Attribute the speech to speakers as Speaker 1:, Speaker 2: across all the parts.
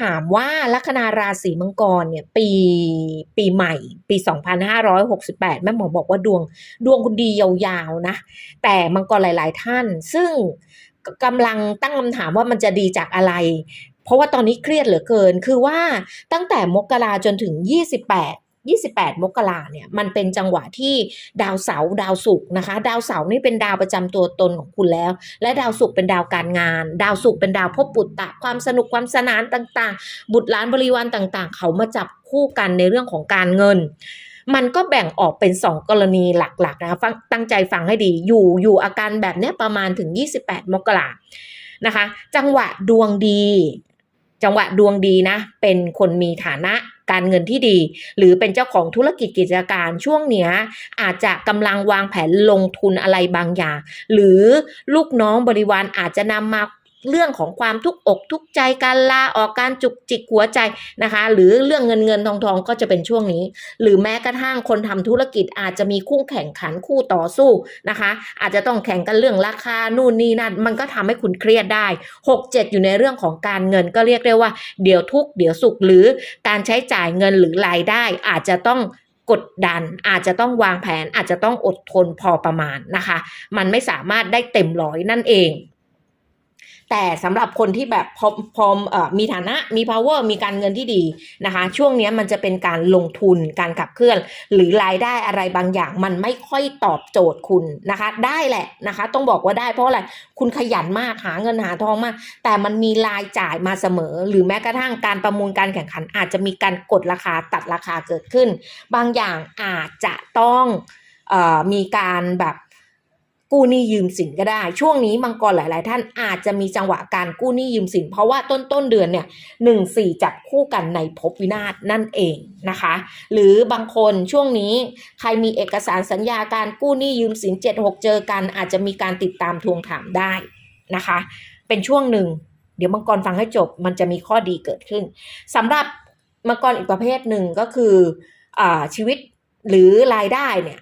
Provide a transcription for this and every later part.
Speaker 1: ถามว่าลัคนาราศีมังกรเนี่ยปีปีใหม่ ปี 2568 แม่หมอบอกว่าดวงดวงคุณดียาวๆนะ แต่มังกรหลาย ๆ ท่าน ซึ่งกำลังตั้งคำถามว่ามันจะดีจากอะไร เพราะว่าตอนนี้เครียดเหลือเกิน คือว่าตั้งแต่มกราจนถึง 28 28 มกราเนี่ยมันเป็นจังหวะที่ดาวเสาร์ดาวศุกร์นะคะ ดาวเสาร์นี่เป็นดาวประจำตัวตนของคุณแล้ว และดาวศุกร์เป็นดาวการงาน ดาวศุกร์เป็นดาวพบบุตตะความสนุกความสนานต่างๆ บุตรหลานบริวารต่างๆ เขามาจับคู่กันในเรื่องของการเงินมันก็แบ่งออกเป็น 2 กรณีหลักๆนะคะฟังตั้งใจฟังให้ดี อยู่อยู่อาการแบบนี้ประมาณถึง 28 มกรานะคะ จังหวะดวงดี จังหวะดวงดีนะ เป็นคนมีฐานะการเงินที่ดี หรือเป็นเจ้าของธุรกิจกิจการช่วงเนี้ยอาจจะกำลังวางแผนลงทุนอะไรบางอย่าง หรือลูกน้องบริวารอาจจะนำมา เรื่องของความทุกอกทุกใจการลาออกการจุกจิกหัวใจนะคะ หรือเรื่องเงินเงินทองทองก็จะเป็นช่วงนี้ หรือแม้กระทั่งคนทำธุรกิจอาจจะมีคู่แข่งขันคู่ต่อสู้นะคะ อาจจะต้องแข่งกันเรื่องราคานู่นนี่นั่นมันก็ทำให้คุณเครียดได้ 6 7 อยู่ในเรื่องของการเงินก็เรียกได้ว่า เดี๋ยวทุกเดี๋ยวสุขหรือการใช้จ่ายเงินหรือรายได้ อาจจะต้องกดดันอาจจะต้องวางแผนอาจจะต้องอดทนพอประมาณนะคะ มันไม่สามารถได้เต็มร้อยนั่นเอง แต่สำหรับคนที่แบบพอพอเอ่อมีฐานะมี power มีการเงินที่ดีนะคะ ช่วงนี้มันจะเป็นการลงทุนการขับเคลื่อน หรือรายได้อะไรบางอย่าง มันไม่ค่อยตอบโจทย์คุณนะคะ ได้แหละนะคะ ต้องบอกว่าได้เพราะอะไรคุณขยันมากหาเงินหาทองมาก แต่มันมีรายจ่ายมาเสมอ หรือแม้กระทั่งการประมูลการแข่งขัน อาจจะมีการกดราคาตัดราคาเกิดขึ้น บางอย่างอาจจะต้องออมีการแบบ กู้หนี้ยืมสินก็ได้ ช่วงนี้มังกรหลาย ๆ ท่านอาจจะมีจังหวะการกู้หนี้ยืมสิน เพราะว่าต้นต้นเดือนเนี่ยหนึ่งสี่จับคู่กันในภพวินาศนั่นเองนะคะ หรือบางคนช่วงนี้ใครมีเอกสารสัญญาการกู้หนี้ยืมสินเจ็ดหกเจอกัน อาจจะมีการติดตามทวงถามได้นะคะ เป็นช่วงหนึ่ง เดี๋ยวมังกรฟังให้จบ มันจะมีข้อดีเกิดขึ้นสำหรับมังกรอีกประเภทหนึ่งก็คืออาชีวิตหรือรายได้เนี่ย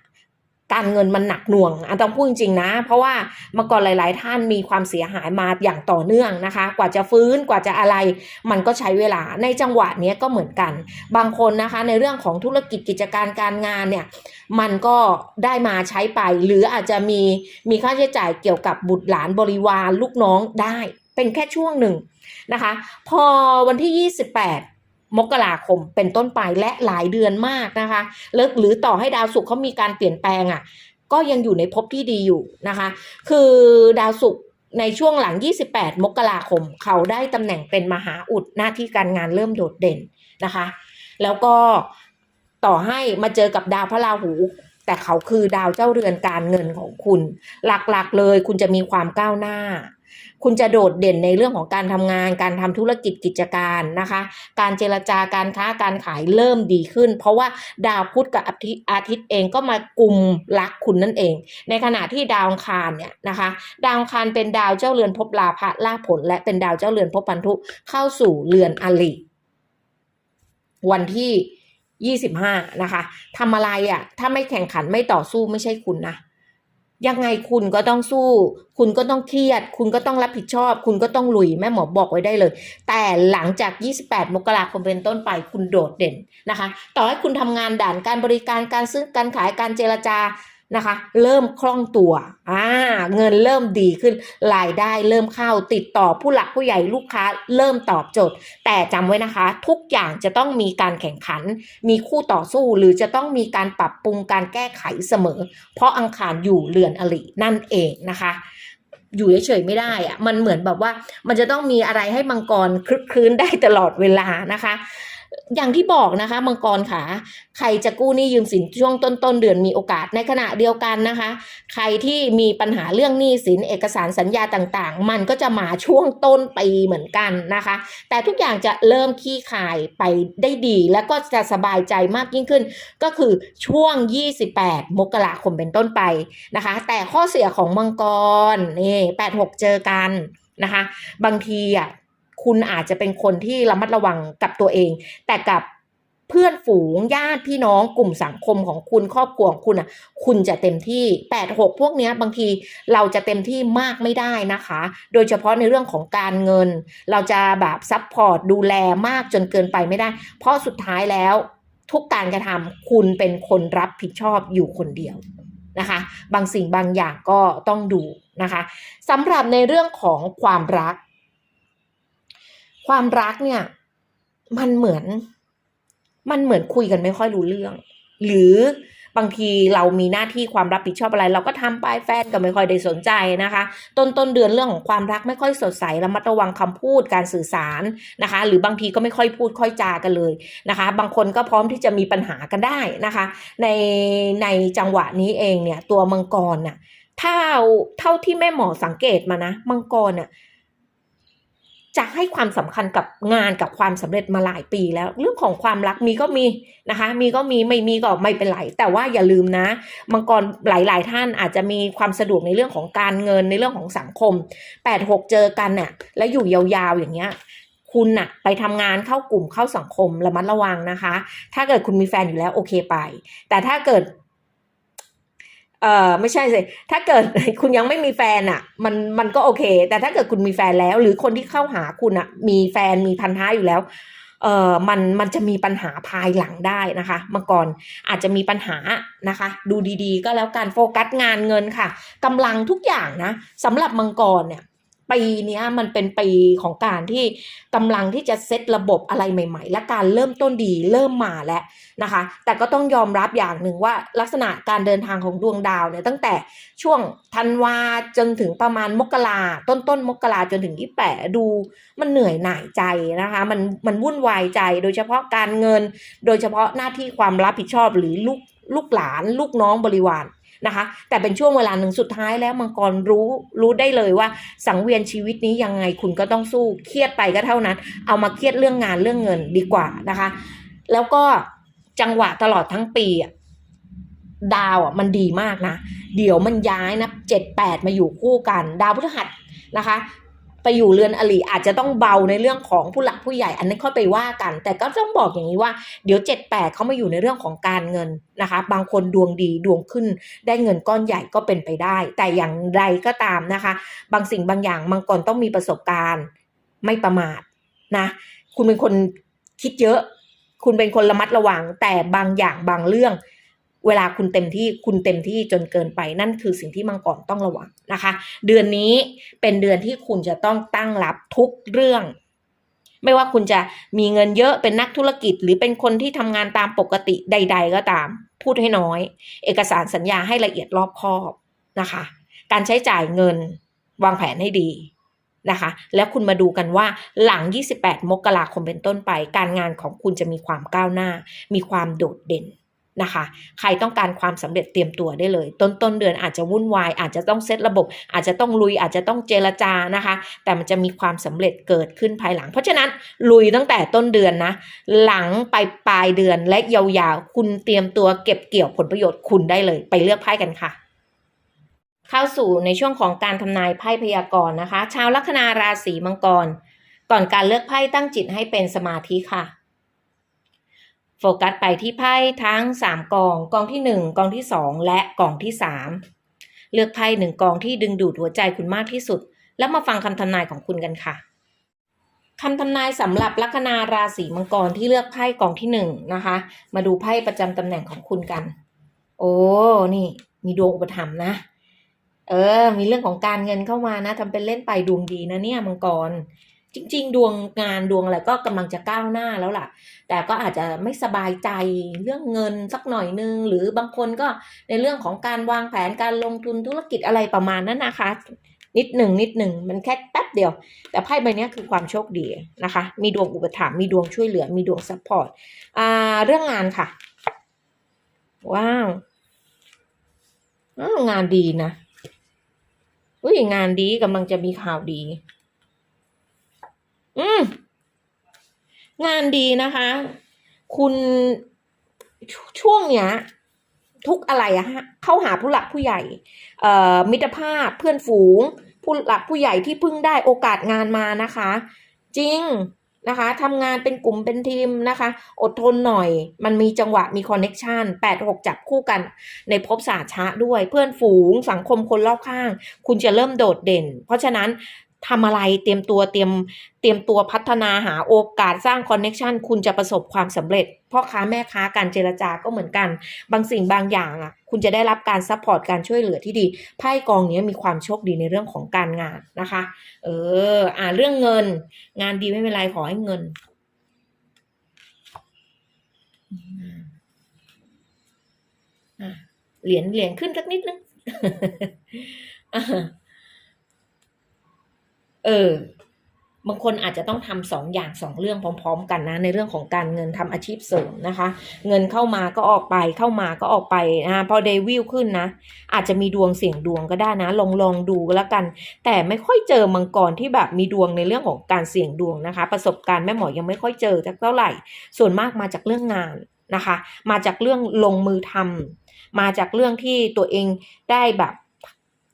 Speaker 1: การเงินมันหนักหน่วงอันต้องพูดจริงๆนะ เพราะว่าเมื่อก่อนหลาย ๆ ท่านมีความเสียหายมาอย่างต่อเนื่องนะคะ กว่าจะฟื้นกว่าจะอะไร มันก็ใช้เวลาในจังหวะนี้ก็เหมือนกัน บางคนนะคะในเรื่องของธุรกิจกิจการการงานเนี่ยมันก็ได้มาใช้ไป หรืออาจจะมีมีค่าใช้จ่ายเกี่ยวกับบุตรหลานบริวารลูกน้องได้ เป็นแค่ช่วงหนึ่งนะคะ พอวันที่ 28 มกราคมเป็นต้นไปและหลายเดือนมากนะคะหรือหรือต่อให้ดาวศุกร์เขามีการเปลี่ยนแปลงอะ่ะ ก็ยังอยู่ในภพที่ดีอยู่นะคะ คือดาวศุกร์ในช่วงหลัง 28 มกราคม เขาได้ตำแหน่งเป็นมหาอุดหน้าที่การงานเริ่มโดดเด่นนะคะ แล้วก็ต่อให้มาเจอกับดาวพระราหู แต่เขาคือดาวเจ้าเรือนการเงินของคุณ หลักๆเลยคุณจะมีความก้าวหน้า คุณจะโดดเด่นในเรื่องของการทำงาน การทำธุรกิจกิจการนะคะ การเจรจาการค้าการขายเริ่มดีขึ้น เพราะว่าดาวพุธกับอาทิตย์อาทิตย์เองก็มากลุ่มรักคุณนั่นเอง ในขณะที่ดาวคารเนี่ยนะคะ ดาวคารเป็นดาวเจ้าเรือนภพลาภะลาผล และเป็นดาวเจ้าเรือนภพพันธุเข้าสู่เรือนอลิวันที่ 25 นะคะทำอะไรอะ่ะ ถ้าไม่แข่งขันไม่ต่อสู้ไม่ใช่คุณนะยังไงคุณก็ต้องสู้ คุณก็ต้องเครียด คุณก็ต้องรับผิดชอบ คุณก็ต้องลุยแม่หมอบอกไว้ได้เลย แต่หลังจาก 28 มกราคมเป็นต้นไปคุณโดดเด่นนะคะ ต่อให้คุณทำงานด่านการบริการการซื้อการขายการเจรจา นะคะ เริ่มคล่องตัวอ่าเงินเริ่มดีขึ้นรายได้เริ่มเข้าติดต่อผู้หลักผู้ใหญ่ลูกค้า เริ่มตอบโจทย์ แต่จำไว้นะคะ ทุกอย่างจะต้องมีการแข่งขัน มีคู่ต่อสู้หรือจะต้องมีการปรับปรุงการแก้ไขเสมอ เพราะอังคารอยู่เรือนอลินั่นเองนะคะอยู่เฉยๆไม่ได้อะมันเหมือนแบบว่า มันจะต้องมีอะไรให้มังกรคลึกคลื้นได้ตลอดเวลานะคะ อย่างที่บอกนะคะมังกรค่ะใครจะกู้หนี้ยืมสินช่วงต้นต้นเดือนมีโอกาสในขณะเดียวกันนะคะ ใครที่มีปัญหาเรื่องหนี้สินเอกสารสัญญาต่างๆ มันก็จะมาช่วงต้นปีเหมือนกันนะคะ แต่ทุกอย่างจะเริ่มขี้คายไปได้ดี แล้วก็จะสบายใจมากยิ่งขึ้น ก็คือช่วง 28 มกราคมเป็นต้นไปนะคะ แต่ข้อเสียของมังกรนี่86 เจอกันนะคะ บางทีอะ คุณอาจจะเป็นคนที่ระมัดระวังกับตัวเอง แต่กับเพื่อนฝูงญาติพี่น้องกลุ่มสังคมของคุณครอบครัวของคุณอะ คุณจะเต็มที่แปดหกพวกเนี้ยบางทีเราจะเต็มที่มากไม่ได้นะคะ โดยเฉพาะในเรื่องของการเงิน เราจะแบบซัพพอร์ตดูแลมากจนเกินไปไม่ได้ เพราะสุดท้ายแล้วทุกการกระทำคุณเป็นคนรับผิดชอบอยู่คนเดียวนะคะ บางสิ่งบางอย่างก็ต้องดูนะคะสำหรับในเรื่องของความรัก ความรักเนี่ย มันเหมือน มันเหมือนคุยกันไม่ค่อยรู้เรื่อง หรือบางทีเรามีหน้าที่ความรับผิดชอบอะไร เราก็ทำไปแฟนก็ไม่ค่อยได้สนใจนะคะ ต้นต้นเดือนเรื่องของความรักไม่ค่อยสดใสระมัดระวังคำพูดการสื่อสารนะคะ หรือบางทีก็ไม่ค่อยพูดค่อยจากันเลยนะคะ บางคนก็พร้อมที่จะมีปัญหากันได้นะคะ ในในจังหวะนี้เองเนี่ย ตัวมังกรน่ะถ้าเท่าที่แม่หมอสังเกตมานะ มังกรน่ะ จะให้ความสำคัญกับงานกับความสำเร็จมาหลายปีแล้ว เรื่องของความรักมีก็มีนะคะ มีก็มีไม่มีก็ไม่เป็นไรแต่ว่าอย่าลืมนะมังกรหลาย ๆ ท่านอาจจะมีความสะดวกในเรื่องของการเงินในเรื่องของสังคมแปดหกเจอกันน่ะแล้วอยู่ยาวๆอย่างเงี้ยคุณน่ะไปทำงานเข้ากลุ่มเข้าสังคมระมัดระวังนะคะ ถ้าเกิดคุณมีแฟนอยู่แล้วโอเคไป แต่ถ้าเกิด เออไม่ใช่สิถ้าเกิดคุณยังไม่มีแฟนอะ มันมันก็โอเค แต่ถ้าเกิดคุณมีแฟนแล้ว หรือคนที่เข้าหาคุณอะ มีแฟนมีพันธะอยู่แล้วเออมันมันจะมีปัญหาภายหลังได้นะคะมังกรอาจจะมีปัญหานะคะ ดูดีๆ ก็แล้วการโฟกัสงานเงินค่ะกำลังทุกอย่างนะสำหรับมังกรเนี่ย ปีนี้มันเป็นปีของการที่กำลังที่จะเซตระบบอะไรใหม่ ๆ และการเริ่มต้นดีเริ่มมาแล้วนะคะ แต่ก็ต้องยอมรับอย่างหนึ่งว่าลักษณะการเดินทางของดวงดาวเนี่ยตั้งแต่ช่วงธันวาจนถึงประมาณมกราต้นต้นๆมกราจนถึงยี่แปดดูมันเหนื่อยหน่ายใจนะคะ มันมันวุ่นวายใจโดยเฉพาะการเงิน โดยเฉพาะหน้าที่ความรับผิดชอบหรือลูกลูกหลาน ลูกน้องบริวาร นะคะ แต่เป็นช่วงเวลาหนึ่งสุดท้ายแล้วมังกรรู้รู้ได้เลยว่า สังเวียนชีวิตนี้ยังไงคุณก็ต้องสู้เครียดไปก็เท่านั้น เอามาเครียดเรื่องงานเรื่องเงินดีกว่านะคะ แล้วก็จังหวะตลอดทั้งปีดาวอะมันดีมากนะ เดี๋ยวมันย้ายนะเจ็ดแปดมาอยู่คู่กัน ดาวพฤหัสนะคะ ไปอยู่เรือนอริอาจจะต้องเบาในเรื่องของผู้หลักผู้ใหญ่อันนั้นค่อยไปว่ากัน แต่ก็ต้องบอกอย่างนี้ว่าเดี๋ยวเจ็ดแปดเขามาอยู่ในเรื่องของการเงินนะคะ บางคนดวงดีดวงขึ้น ได้เงินก้อนใหญ่ก็เป็นไปได้ แต่อย่างไรก็ตามนะคะ บางสิ่งบางอย่างมังกรต้องมีประสบการณ์ไม่ประมาทนะคุณเป็นคนคิดเยอะ คุณเป็นคนระมัดระวัง แต่บางอย่างบางเรื่อง เวลาคุณเต็มที่คุณเต็มที่จนเกินไปนั่นคือสิ่งที่มังกรต้องระวังนะคะ เดือนนี้เป็นเดือนที่คุณจะต้องตั้งรับทุกเรื่อง ไม่ว่าคุณจะมีเงินเยอะเป็นนักธุรกิจ หรือเป็นคนที่ทำงานตามปกติใด ๆ ก็ตาม พูดให้น้อย เอกสารสัญญาให้ละเอียดรอบคอบนะคะ การใช้จ่ายเงินวางแผนให้ดีนะคะ แล้วคุณมาดูกันว่าหลัง 28 มกราคมเป็นต้นไป การงานของคุณจะมีความก้าวหน้า มีความโดดเด่น นะคะ ใครต้องการความสำเร็จเตรียมตัวได้เลย ต้นต้นเดือนอาจจะวุ่นวาย อาจจะต้องเซตระบบ อาจจะต้องลุยอาจจะต้องเจรจานะคะ แต่มันจะมีความสำเร็จเกิดขึ้นภายหลัง เพราะฉะนั้นลุยตั้งแต่ต้นเดือนนะ หลังไปปลายเดือนและยาวๆ คุณเตรียมตัวเก็บเกี่ยวผลประโยชน์คุณได้เลย ไปเลือกไพ่กันค่ะเข้าสู่ในช่วงของการทำนายไพ่พยากรณ์นะคะ ชาวลัคนาราศีมังกร ก่อนการเลือกไพ่ตั้งจิตให้เป็นสมาธิค่ะ ฟกัสไปที่ไพ่ทั้ง 3 กอง กองที่ 1 กองที่ 2 และกองที่ 3 เลือกไพ่หนึ่งกองที่ดึงดูดหัวใจคุณมากที่สุด แล้วมาฟังคำทำนายของคุณกันค่ะคำทำนายสำหรับลัคนาราศีมังกรที่เลือกไพ่กองที่หนึ่งนะคะ มาดูไพ่ประจำตำแหน่งของคุณกัน โอ้ นี่ มีดวงอุปถัมภ์นะ เออ มีเรื่องของการเงินเข้ามานะทำเป็นเล่นไปดวงดีนะเนี่ยมังกร จริง ๆ ดวงงานดวงอะไรก็กำลังจะก้าวหน้าแล้วล่ะ แต่ก็อาจจะไม่สบายใจเรื่องเงินสักหน่อยนึง หรือบางคนก็ในเรื่องของการวางแผนการลงทุนธุรกิจอะไรประมาณนั้นนะคะ นิดหนึ่งนิดหนึ่งมันแค่แป๊บเดียว แต่ไพ่ใบนี้คือความโชคดีนะคะ มีดวงอุปถัมภ์มีดวงช่วยเหลือ มีดวงซัพพอร์ตอ่าเรื่องงานค่ะ ว้าวงานดีนะอุ้ยงานดีกำลังจะมีข่าวดี อืม งานดีนะคะ คุณชช่วงเนี้ย ทุกอะไรอะฮะเข้าหาผู้หลักผู้ใหญ่ เอ่อ มิตรภาพเพื่อนฝูง ผู้หลักผู้ใหญ่ที่เพิ่งได้โอกาสงานมานะคะ จริงนะคะทำงานเป็นกลุ่มเป็นทีมนะคะ อดทนหน่อย มันมีจังหวะมีคอนเน็กชันแปดหกจับคู่กัน ในภพศาสตร์ชะด้วย เพื่อนฝูงสังคมคนรอบข้าง คุณจะเริ่มโดดเด่น เพราะฉะนั้น ทำอะไรเตรียมตัวเตรียมเตรียมตัวพัฒนาหาโอกาสสร้างคอนเน็ชันคุณจะประสบความสำเร็จพ่อค้าแม่ค้าการเจรจาก็เหมือนกัน บางสิ่งบางอย่างอะ คุณจะได้รับการซัพพอร์ตการช่วยเหลือที่ดีไพ่กองนี้มีความโชคดีในเรื่องของการงานนะคะ เออ อ่าเรื่องเงิน งานดีไม่เป็นไรขอให้เงินเหรียญเหรียญขึ้นสักนิดนึง เออบางคนอาจจะต้องทำสองอย่างสองเรื่องพร้อม ๆ กันนะ ในเรื่องของการเงินทำอาชีพเสริมนะคะ เงินเข้ามาก็ออกไปเข้ามาก็ออกไปนะพอเดวิลขึ้นนะ อาจจะมีดวงเสี่ยงดวงก็ได้นะ ลองลองดูแล้วกัน แต่ไม่ค่อยเจอมังกรที่แบบมีดวงในเรื่องของการเสี่ยงดวงนะคะ ประสบการณ์แม่หมอยังไม่ค่อยเจอสักเท่าไหร่ ส่วนมากมาจากเรื่องงานนะคะ มาจากเรื่องลงมือทำมาจากเรื่องที่ตัวเองได้แบบ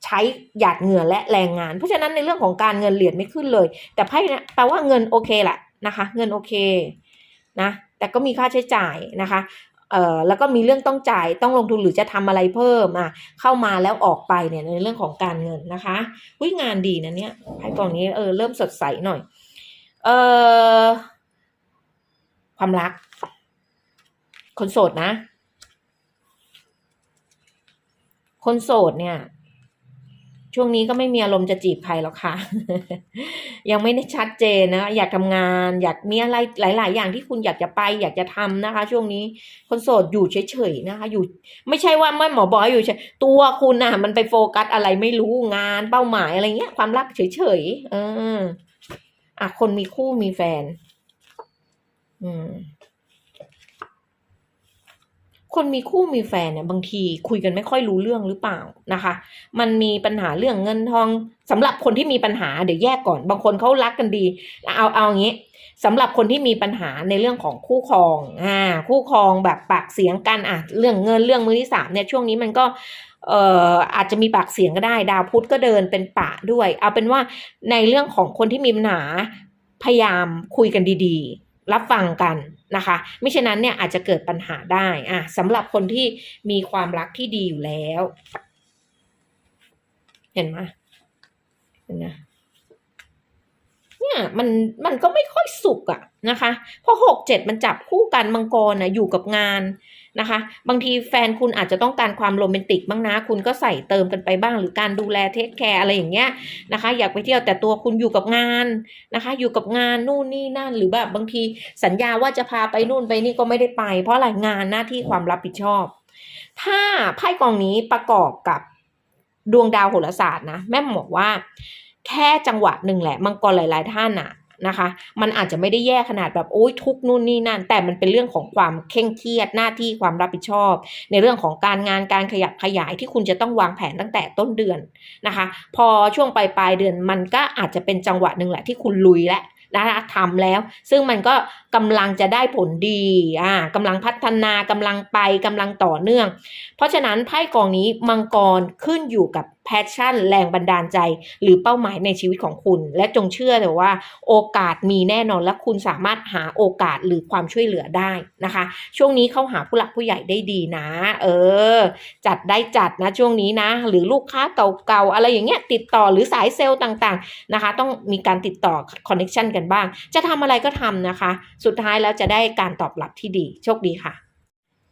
Speaker 1: ใช้หยาดเหงื่อและแรงงาน เพราะฉะนั้นในเรื่องของการเงินเหรียญไม่ขึ้นเลย แต่ไพ่นี่แปลว่าเงินโอเคแหละนะคะ เงินโอเคนะแต่ก็มีค่าใช้จ่ายนะคะเอ่อแล้วก็มีเรื่องต้องจ่ายต้องลงทุนหรือจะทำอะไรเพิ่มอะเข้ามาแล้วออกไปเนี่ยในเรื่องของการเงินนะคะวิงานดีนะเนี่ยไพ่กองนี้เออเริ่มสดใสหน่อยเอ่อความรัก คนโสดนะ คนโสดเนี่ย ช่วงนี้ก็ไม่มีอารมณ์จะจีบใครหรอกค่ะ ยังไม่ได้ชัดเจนนะ อยากทำงาน อยากมีอะไรหลาย ๆ อย่างที่คุณอยากจะไป อยากจะทำนะคะ ช่วงนี้คนโสดอยู่เฉย ๆ นะคะ อยู่ ไม่ใช่ว่าไม่หมอบอกอยู่เฉยตัวคุณน่ะ มันไปโฟกัสอะไรไม่รู้งานเป้าหมายอะไรเงี้ย ความรักเฉย ๆ เอออะคนมีคู่มีแฟน อืม คนมีคู่มีแฟนเนี่ยบางทีคุยกันไม่ค่อยรู้เรื่องหรือเปล่านะคะ มันมีปัญหาเรื่องเงินทองสำหรับคนที่มีปัญหาเดี๋ยวแยกก่อน บางคนเขารักกันดีเอาเอาอย่างนี้สำหรับคนที่มีปัญหาในเรื่องของคู่ครองอ่าคู่ครองแบบปากเสียงกันอะเรื่องเงินเรื่องมือที่สามเนี่ยช่วงนี้มันก็เอ่ออาจจะมีปากเสียงก็ได้ ดาวพุธก็เดินเป็นปะด้วย เอาเป็นว่าในเรื่องของคนที่มีปัญหาพยายามคุยกันดีๆ รับฟังกันนะคะไม่เช่นนั้นเนี่ยอาจจะเกิดปัญหาได้อะสำหรับคนที่มีความรักที่ดีอยู่แล้ว เห็นไหมเห็นไหมเนี่ยมันมันก็ไม่ค่อยสุกอะนะคะ เพราะหกเจ็ดมันจับคู่กันมังกรนะอยู่กับงาน นะคะ บางทีแฟนคุณอาจจะต้องการความโรแมนติกบ้างนะ คุณก็ใส่เติมกันไปบ้าง หรือการดูแลเทคแคร์อะไรอย่างเงี้ยนะคะ อยากไปเที่ยวแต่ตัวคุณอยู่กับงานนะคะ อยู่กับงานนู่นนี่นั่น หรือแบบบางทีสัญญาว่าจะพาไปนู่นไปนี่ก็ไม่ได้ไป เพราะอะไรงานหน้าที่ความรับผิดชอบ ถ้าไพ่กองนี้ประกอบกับดวงดาวโหราศาสตร์นะแม่บอกว่า แค่จังหวะหนึ่งแหละมังกรหลาย ๆ ท่านอะ นะคะ มันอาจจะไม่ได้แย่ขนาดแบบโอ้ยทุกนู่นนี่นั่น แต่มันเป็นเรื่องของความเคร่งเครียดหน้าที่ความรับผิดชอบ ในเรื่องของการงานการขยับขยายที่คุณจะต้องวางแผนตั้งแต่ต้นเดือนนะคะ พอช่วงปลายปลายเดือนมันก็อาจจะเป็นจังหวะหนึ่งแหละที่คุณลุยแล้วนะคะทำแล้ว ซึ่งมันก็ กำลังจะได้ผลดีอ่ากำลังพัฒนากำลังไปกำลังต่อเนื่อง เพราะฉะนั้นไพ่กองนี้มังกรขึ้นอยู่กับแพชชั่น แรงบันดาลใจ หรือเป้าหมายในชีวิตของคุณ และจงเชื่อเลยว่า โอกาสมีแน่นอนและคุณสามารถหาโอกาสหรือความช่วยเหลือได้นะคะ ช่วงนี้เข้าหาผู้หลักผู้ใหญ่ได้ดีนะ เออ จัดได้จัดนะช่วงนี้นะ หรือลูกค้าเก่าๆอะไรอย่างเงี้ยติดต่อหรือสายเซลล์ต่างๆนะคะ ต้องมีการติดต่อคอนเน็ชันกันบ้าง จะทำอะไรก็ทำนะคะสุดท้ายแล้วจะได้การตอบรับที่ดี โชคดีค่ะ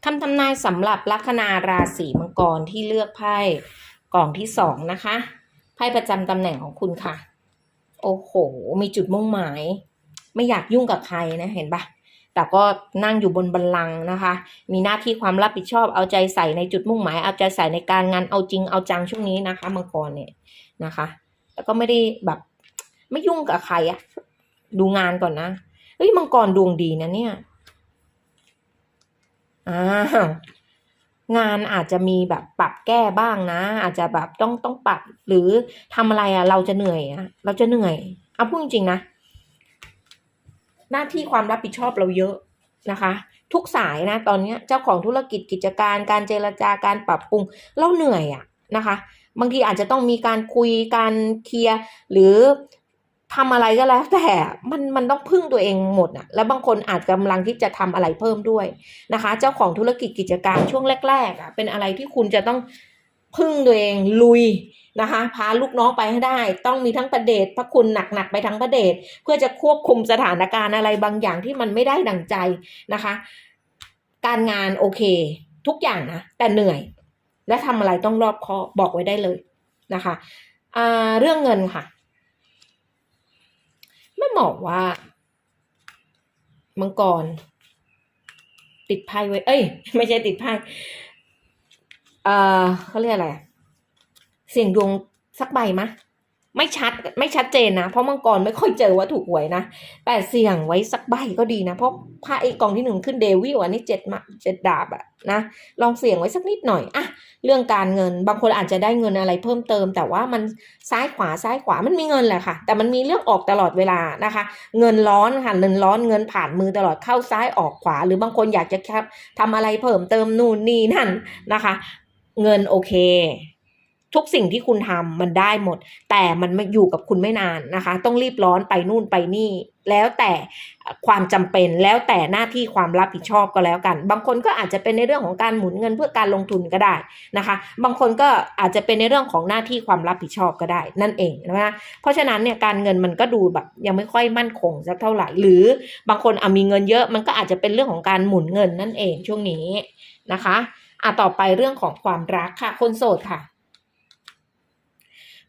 Speaker 1: คำทำนายสำหรับลัคนาราศีมังกรที่เลือกไพ่กล่องที่สองนะคะไพ่ประจำตำแหน่งของคุณค่ะ โอ้โห มีจุดมุ่งหมาย ไม่อยากยุ่งกับใครนะเห็นปะแต่ก็นั่งอยู่บนบัลลังก์นะคะ มีหน้าที่ความรับผิดชอบ เอาใจใส่ในจุดมุ่งหมาย เอาใจใส่ในการงาน เอาจริง เอาจังช่วงนี้นะคะ มังกรเนี่ยนะคะ แล้วก็ไม่ได้แบบไม่ยุ่งกับใครอะ ดูงานก่อนนะ เฮ้ยมังกรดวงดีนะเนี่ยอ้าวงานอาจจะมีแบบปรับแก้บ้างนะ อาจจะแบบต้องต้องปรับหรือทำอะไรอะเราจะเหนื่อยอะเราจะเหนื่อยเอาพูดจริงๆนะ หน้าที่ความรับผิดชอบเราเยอะนะคะ ทุกสายนะ ตอนเนี้ยเจ้าของธุรกิจกิจการการเจรจาการปรับปรุง เราเหนื่อยอะนะคะ บางทีอาจจะต้องมีการคุยการเคลียร์หรือ ทำอะไรก็แล้ว แต่มันมันต้องพึ่งตัวเองหมดอะแล้วบางคนอาจกำลังที่จะทำอะไรเพิ่มด้วยนะคะ เจ้าของธุรกิจกิจการช่วงแรกๆอะเป็นอะไรที่คุณจะต้องพึ่งตัวเองลุยนะคะพาลูกน้องไปให้ได้ ต้องมีทั้งประเดชพระคุณหนักๆไปทั้งประเดชเพื่อจะควบคุมสถานการณ์อะไรบางอย่างที่มันไม่ได้ดังใจนะคะ การงานโอเค ทุกอย่างนะแต่เหนื่อย และทำอะไรต้องรอบคอบอกไว้ได้เลยนะคะเรื่องเงินค่ะ แม่หมอกว่า มังกร ติดไพ่ไว้ เอ้ย ไม่ใช่ติดไพ่เอ่อเขาเรียกอะไร เสี่ยงดวงสักใบมะ ไม่ชัดไม่ชัดเจนนะ เพราะมังกรไม่ค่อยเจอว่าถูกหวยนะ แต่เสี่ยงไว้สักใบก็ดีนะ เพราะไพ่กองที่หนึ่งขึ้นเดวิลอันนี้เจ็ดมาเจ็ดดาบอะนะ ลองเสี่ยงไว้สักนิดหน่อยอะเรื่องการเงินบางคนอาจจะได้เงินอะไรเพิ่มเติม แต่ว่ามันซ้ายขวาซ้ายขวามันมีเงินแหละค่ะ แต่มันมีเรื่องออกตลอดเวลานะคะ เงินร้อนค่ะเงินร้อนเงินผ่านมือตลอดเข้าซ้ายออกขวา หรือบางคนอยากจะครับทำอะไรเพิ่มเติมนู่นนี่นั่นนะคะ เงินโอเค ทุกสิ่งที่คุณทำมันได้หมด แต่มันไม่อยู่กับคุณไม่นานนะคะ ต้องรีบร้อนไปนู่นไปนี่ แล้วแต่ความจำเป็นแล้วแต่หน้าที่ความรับผิดชอบก็แล้วกัน บางคนก็อาจจะเป็นในเรื่องของการหมุนเงินเพื่อการลงทุนก็ได้นะคะ บางคนก็อาจจะเป็นในเรื่องของหน้าที่ความรับผิดชอบก็ได้ นั่นเองนะคะเพราะฉะนั้นเนี่ยการเงินมันก็ดูแบบยังไม่ค่อยมั่นคงสักเท่าไหร่หรือบางคนอามีเงินเยอะมันก็อาจจะเป็นเรื่องของการหมุนเงินนั่นเองช่วงนี้นะคะอะต่อไปเรื่องของความรักค่ะ คนโสดค่ะ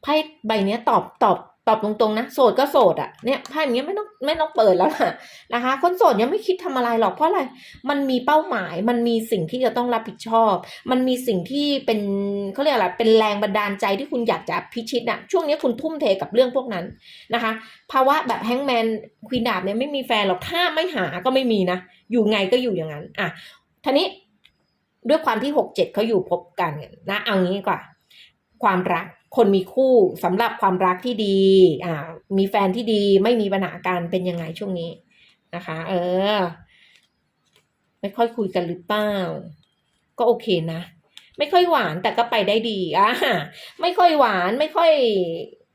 Speaker 1: ไพ่ใบเนี้ยตอบตอบตอบตรงๆนะโสดก็โสดอะเนี่ยไพ่อย่างเงี้ยไม่ต้องไม่ต้องเปิดแล้วล่ะนะคะ คนโสดยังไม่คิดทำอะไรหรอกเพราะอะไรมันมีเป้าหมาย มันมีสิ่งที่จะต้องรับผิดชอบ มันมีสิ่งที่เป็นเขาเรียกอะไรเป็นแรงบันดาลใจที่คุณอยากจะพิชิตอะช่วงนี้คุณทุ่มเทกับเรื่องพวกนั้นนะคะภาวะแบบแฮงแมนควีนดาบเนี่ยไม่มีแฟนหรอกถ้าไม่หาก็ไม่มีนะอยู่ไงก็อยู่อย่างนั้นอะทีนี้ด้วยความที่หกเจ็ดเขาอยู่พบกันนะเอางี้ดีกว่า ความรักคนมีคู่สำหรับความรักที่ดีอ่ามีแฟนที่ดีไม่มีปัญหาการเป็นยังไงช่วงนี้นะคะ เออ ไม่ค่อยคุยกันหรือเปล่าก็โอเคนะไม่ค่อยหวานแต่ก็ไปได้ดีอะไม่ค่อยหวานไม่ค่อย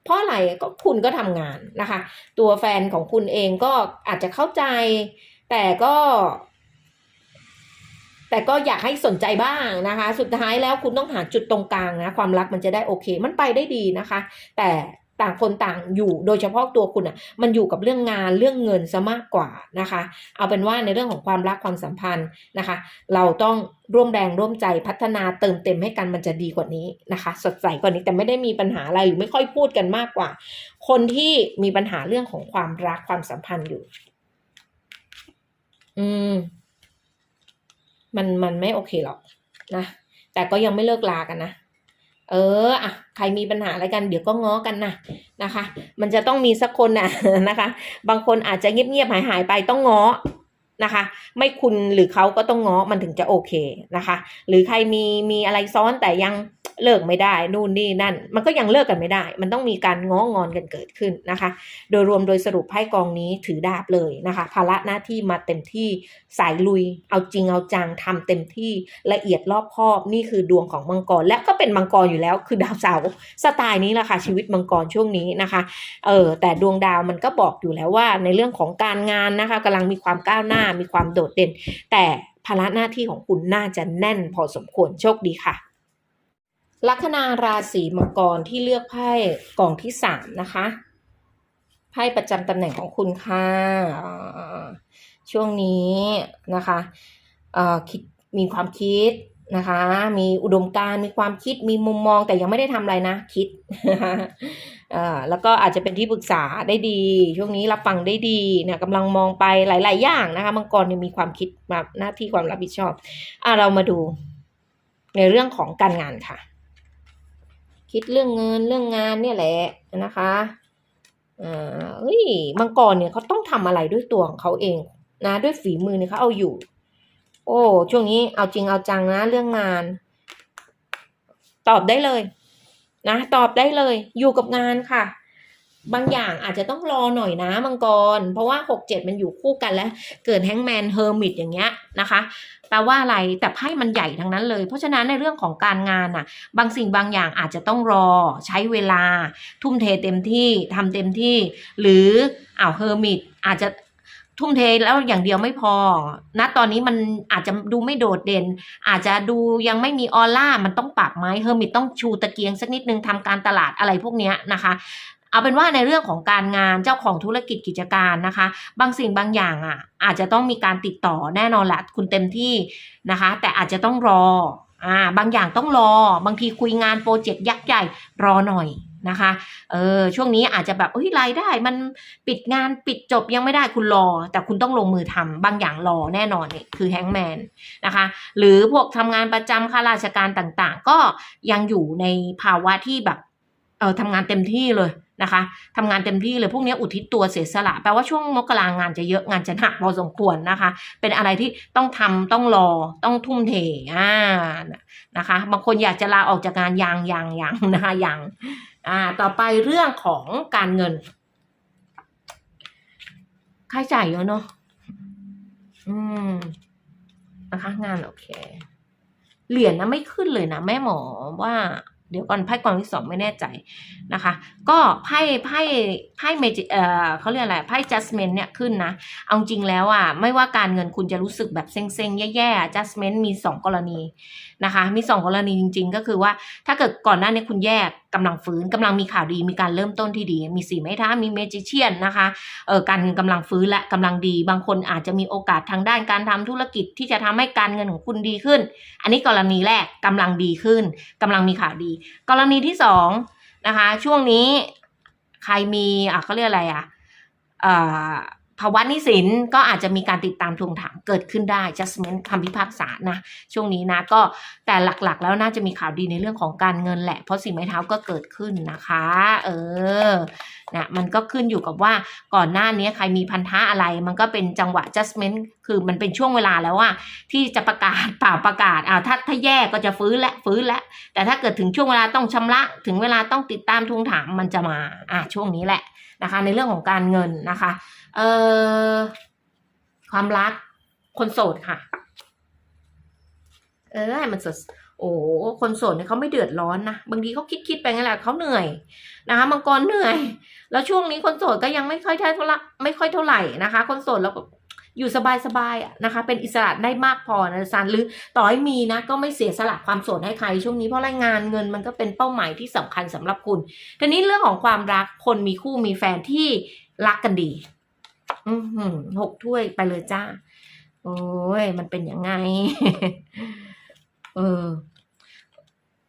Speaker 1: เพราะอะไรก็คุณก็ทำงานนะคะ ตัวแฟนของคุณเองก็อาจจะเข้าใจ แต่ก็ แต่ก็อยากให้สนใจบ้างนะคะ สุดท้ายแล้วคุณต้องหาจุดตรงกลางนะ ความรักมันจะได้โอเค มันไปได้ดีนะคะ แต่ต่างคนต่างอยู่โดยเฉพาะตัวคุณอะ มันอยู่กับเรื่องงานเรื่องเงินซะมากกว่านะคะ เอาเป็นว่าในเรื่องของความรักความสัมพันธ์นะคะ เราต้องร่วมแรงร่วมใจพัฒนาเติมเต็มให้กันมันจะดีกว่านี้นะคะ สดใสกว่านี้แต่ไม่ได้มีปัญหาอะไรหรือไม่ค่อยพูดกันมากกว่า คนที่มีปัญหาเรื่องของความรักความสัมพันธ์อยู่ อืม มันมันไม่โอเคหรอกนะ แต่ก็ยังไม่เลิกลากันนะ เอออะใครมีปัญหาอะไรกัน เดี๋ยวก็ง้อกันนะนะคะ มันจะต้องมีสักคนน่ะนะคะ บางคนอาจจะเงียบๆหายหายไปต้องง้อนะคะ ไม่คุณหรือเขาก็ต้องง้อมันถึงจะโอเคนะคะ หรือใครมีมีอะไรซ้อนแต่ยัง เลิกไม่ได้นู่นนี่นั่น มันก็ยังเลิกกันไม่ได้ มันต้องมีการง้องอนกันเกิดขึ้นนะคะ โดยรวมโดยสรุปไพ่กองนี้ถือดาบเลยนะคะ ภาระหน้าที่มาเต็มที่สายลุย เอาจริงเอาจังทำเต็มที่ละเอียดรอบคอบนี่คือดวงของมังกรและก็เป็นมังกรอยู่แล้ว คือดาวเสาร์สไตล์นี้แหละค่ะชีวิตมังกรช่วงนี้นะคะเออแต่ดวงดาวมันก็บอกอยู่แล้วว่า ในเรื่องของการงานนะคะกำลังมีความก้าวหน้ามีความโดดเด่น แต่ภาระหน้าที่ของคุณน่าจะแน่นพอสมควรโชคดีค่ะ ลัคนาราศีมังกรที่เลือกไพ่กล่องที่สามนะคะไพ่ประจำตำแหน่งของคุณค่ะช่วงนี้นะคะคิดมีความคิดนะคะ มีอุดมการณ์มีความคิดมีมุมมองแต่ยังไม่ได้ทำอะไรนะคิดแล้วก็อาจจะเป็นที่ปรึกษาได้ดี ช่วงนี้รับฟังได้ดีนี่ยกำลังมองไปหลาย ๆ อย่างนะคะมังกรเนี่ยมีความคิดแบบหน้าที่ความรับผิดชอบอะเรามาดูในเรื่องของการงานค่ะ คิดเรื่องเงินเรื่องงานเนี่ยแหละนะคะอ่าเอ้ยมังกรเนี่ยเขาต้องทำอะไรด้วยตัวของเขาเองนะด้วยฝีมือเนี่ยเขาเอาอยู่ โอ้ช่วงนี้เอาจริงเอาจังนะเรื่องงาน ตอบได้เลยนะตอบได้เลยอยู่กับงานค่ะ บางอย่างอาจจะต้องรอหน่อยนะมังกร เพราะว่าหกเจ็ดมันอยู่คู่กันแล้ว เกิดแฮงแมนเฮอร์มิตอย่างเงี้ยนะคะ แปลว่าอะไรแต่ไพ่มันใหญ่ทั้งนั้นเลย เพราะฉะนั้นในเรื่องของการงานน่ะ บางสิ่งบางอย่างอาจจะต้องรอใช้เวลา ทุ่มเทเต็มที่ทำเต็มที่ หรืออ้าวเฮอร์มิตอาจจะทุ่มเทแล้วอย่างเดียวไม่พอ ณ ตอนนี้มันอาจจะดูไม่โดดเด่น อาจจะดูยังไม่มีออร่า มันต้องปรับไหมเฮอร์มิตต้องชูตะเกียงสักนิดนึงทำการตลาดอะไรพวกเนี้ยนะคะ เอาเป็นว่าในเรื่องของการงานเจ้าของธุรกิจกิจการนะคะ บางสิ่งบางอย่างอะ อาจจะต้องมีการติดต่อแน่นอนแหละคุณเต็มที่นะคะ แต่อาจจะต้องรออ่าบางอย่างต้องรอ บางทีคุยงานโปรเจกต์ยักษ์ใหญ่รอหน่อยนะคะเออช่วงนี้อาจจะแบบเฮ้ยรายได้ มันปิดงานปิดจบยังไม่ได้คุณรอ แต่คุณต้องลงมือทำบางอย่างรอแน่นอนเนี่ยคือแฮงแมนนะคะ หรือพวกทำงานประจำข้าราชการต่างๆ ก็ยังอยู่ในภาวะที่แบบเออทำงานเต็มที่เลย นะคะทำงานเต็มที่เลยพวกนี้อุทิศตัวเสียสละแปลว่าช่วงมกรางานจะเยอะงานจะหนักพอสมควรนะคะ เป็นอะไรที่ต้องทำต้องรอต้องทุ่มเทอ่านะคะบางคนอยากจะลาออกจากงานยังยังยังนะคะยังอ่าต่อไปเรื่องของการเงิน ค่าใช้จ่ายเยอะเนาะอืมนะคะงานโอเคเหรียญนะไม่ขึ้นเลยนะแม่หมอว่า ดี๋ยวก่อนไพ่กองที่สองไม่แน่ใจนะคะ ก็ไพ่ไพ่ไพ่เมจิเอ่อเขาเรียกอะไรไพ่ judgment เนี่ยขึ้นนะ เอาจริงแล้วอะไม่ว่าการเงินคุณจะรู้สึกแบบเซ็งๆ แย่ๆ judgment มีสองกรณีนะคะ มีสองกรณีจริง ๆ ก็คือว่าถ้าเกิดก่อนหน้านี้คุณแยก กำลังฟื้นกำลังมีข่าวดีมีการเริ่มต้นที่ดี มีสีไม้ท้ามีเมจิเชียนนะคะเออการกำลังฟื้นและกำลังดี บางคนอาจจะมีโอกาสทางด้านการทำธุรกิจที่จะทำให้การเงินของคุณดีขึ้น อันนี้กรณีแรกกำลังดีขึ้นกำลังมีข่าวดี กรณีที่สองนะคะช่วงนี้ใครมีอะเขาเรียกอะไรอะอ่อ ภาวะนี้สินก็อาจจะมีการติดตามทวงถามเกิดขึ้นได้ judgment คำพิพากษานะ ช่วงนี้นะก็แต่หลักๆ แล้วน่าจะมีข่าวดีในเรื่องของการเงินแหละ เพราะสิ่งไม้เท้าก็เกิดขึ้นนะคะ เออนะมันก็ขึ้นอยู่กับว่าก่อนหน้านี้ใครมีพันธะอะไร มันก็เป็นจังหวะ judgment คือมันเป็นช่วงเวลาแล้วว่า ที่จะประกาศเปล่าประกาศอ่าวถ้าถ้าแย่ก็จะฟื้นและฟื้นและ แต่ถ้าเกิดถึงช่วงเวลาต้องชำระ ถึงเวลาต้องติดตามทวงถามมันจะมาอ่าช่วงนี้แหละนะคะ ในเรื่องของการเงินนะคะ เอ่อความรัก คนโสดค่ะ เออให้มันสดโอ้คนโสดเนี่ยเขาไม่เดือดร้อนนะบางทีเขาคิดคิดไปงั้นแหละเขาเหนื่อยนะคะมังกรเหนื่อย แล้วช่วงนี้คนโสดก็ยังไม่ค่อยเท่าไหร่ไม่ค่อยเท่าไหร่นะคะ คนโสดแล้วอยู่สบายๆอะนะคะ เป็นอิสระได้มากพอนะซันหรือต่อให้มีนะ ก็ไม่เสียสละความโสดให้ใคร ช่วงนี้เพราะรายงานเงินมันก็เป็นเป้าหมายที่สำคัญสำหรับคุณทีนี้เรื่องของความรักคนมีคู่มีแฟนที่รักกันดี อือหือหกถ้วยไปเลยจ้า โอ้ยมันเป็นยังไง เออ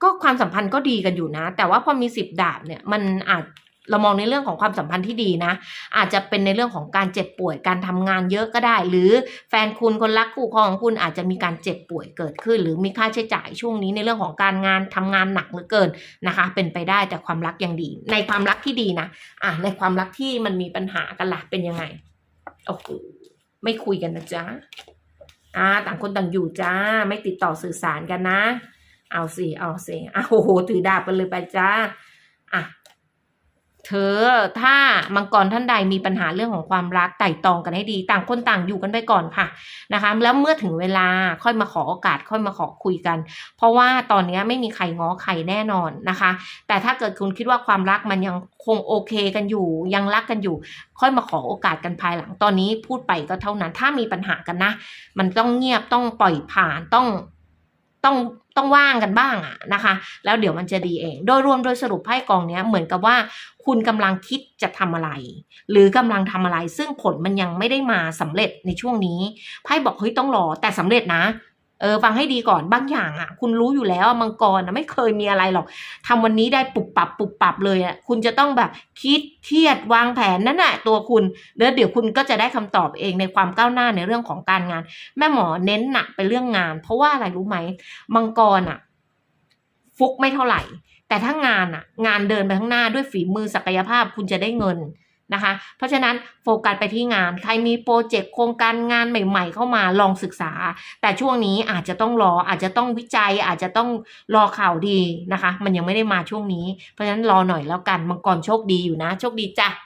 Speaker 1: ก็ความสัมพันธ์ก็ดีกันอยู่นะ แต่ว่าพอมีสิบดาบเนี่ย มันอาจเรามองในเรื่องของความสัมพันธ์ที่ดีนะ อาจจะเป็นในเรื่องของการเจ็บป่วยการทำงานเยอะก็ได้ หรือแฟนคุณคนรักคู่ครองของคุณอาจจะมีการเจ็บป่วยเกิดขึ้น หรือมีค่าใช้จ่ายช่วงนี้ในเรื่องของการงานทำงานหนักเหลือเกินนะคะ เป็นไปได้แต่ความรักยังดี ในความรักที่ดีนะอะในความรักที่มันมีปัญหากันล่ะเป็นยังไง โอ้โหไม่คุยกันนะจ๊ะอ่า ต่างคนต่างอยู่จ้า ไม่ติดต่อสื่อสารกันนะ เอาสิ เอาสิอะโอ้โห ถือดาบกันเลยไปจ้า อะ เธอถ้ามังกรท่านใดมีปัญหาเรื่องของความรักไต่ตองกันให้ดีต่างคนต่างอยู่กันไปก่อนค่ะนะคะแล้วเมื่อถึงเวลาค่อยมาขอโอกาสค่อยมาขอคุยกัน เพราะว่าตอนนี้ไม่มีใครง้อใครแน่นอนนะคะ แต่ถ้าเกิดคุณคิดว่าความรักมันยังคงโอเคกันอยู่ ยังรักกันอยู่ ค่อยมาขอโอกาสกันภายหลังตอนนี้พูดไปก็เท่านั้นถ้ามีปัญหากันนะ มันต้องเงียบต้องปล่อยผ่านต้องต้อง ต้องว่างกันบ้างอะนะคะ แล้วเดี๋ยวมันจะดีเอง โดยรวมโดยสรุปไพ่กองเนี้ยเหมือนกับว่าคุณกำลังคิดจะทำอะไร หรือกำลังทำอะไร ซึ่งผลมันยังไม่ได้มาสำเร็จในช่วงนี้ไพ่บอกเฮ้ยต้องรอแต่สำเร็จนะ เออฟังให้ดีก่อนบางอย่างอะ คุณรู้อยู่แล้วมังกรนะไม่เคยมีอะไรหรอกทำวันนี้ได้ปุบปับปุบปับเลยอะคุณจะต้องแบบคิดเครียดวางแผนนั่นแหละตัวคุณแล้วเดี๋ยวคุณก็จะได้คำตอบเองในความก้าวหน้าในเรื่องของการงาน แม่หมอเน้นหนักไปเรื่องงาน เพราะว่าอะไรรู้ไหมมังกรอะ ฟุกไม่เท่าไหร่ แต่ถ้างานอะ งานเดินไปข้างหน้าด้วยฝีมือศักยภาพคุณจะได้เงิน นะคะ เพราะฉะนั้นโฟกัสไปที่งาน ใครมีโปรเจกต์โครงการงานใหม่ ๆ เข้ามาลองศึกษา แต่ช่วงนี้อาจจะต้องรออาจจะต้องวิจัยอาจจะต้องรอข่าวดีนะคะ มันยังไม่ได้มาช่วงนี้ เพราะฉะนั้นรอหน่อยแล้วกันมังกรโชคดีอยู่นะ โชคดีจ้ะ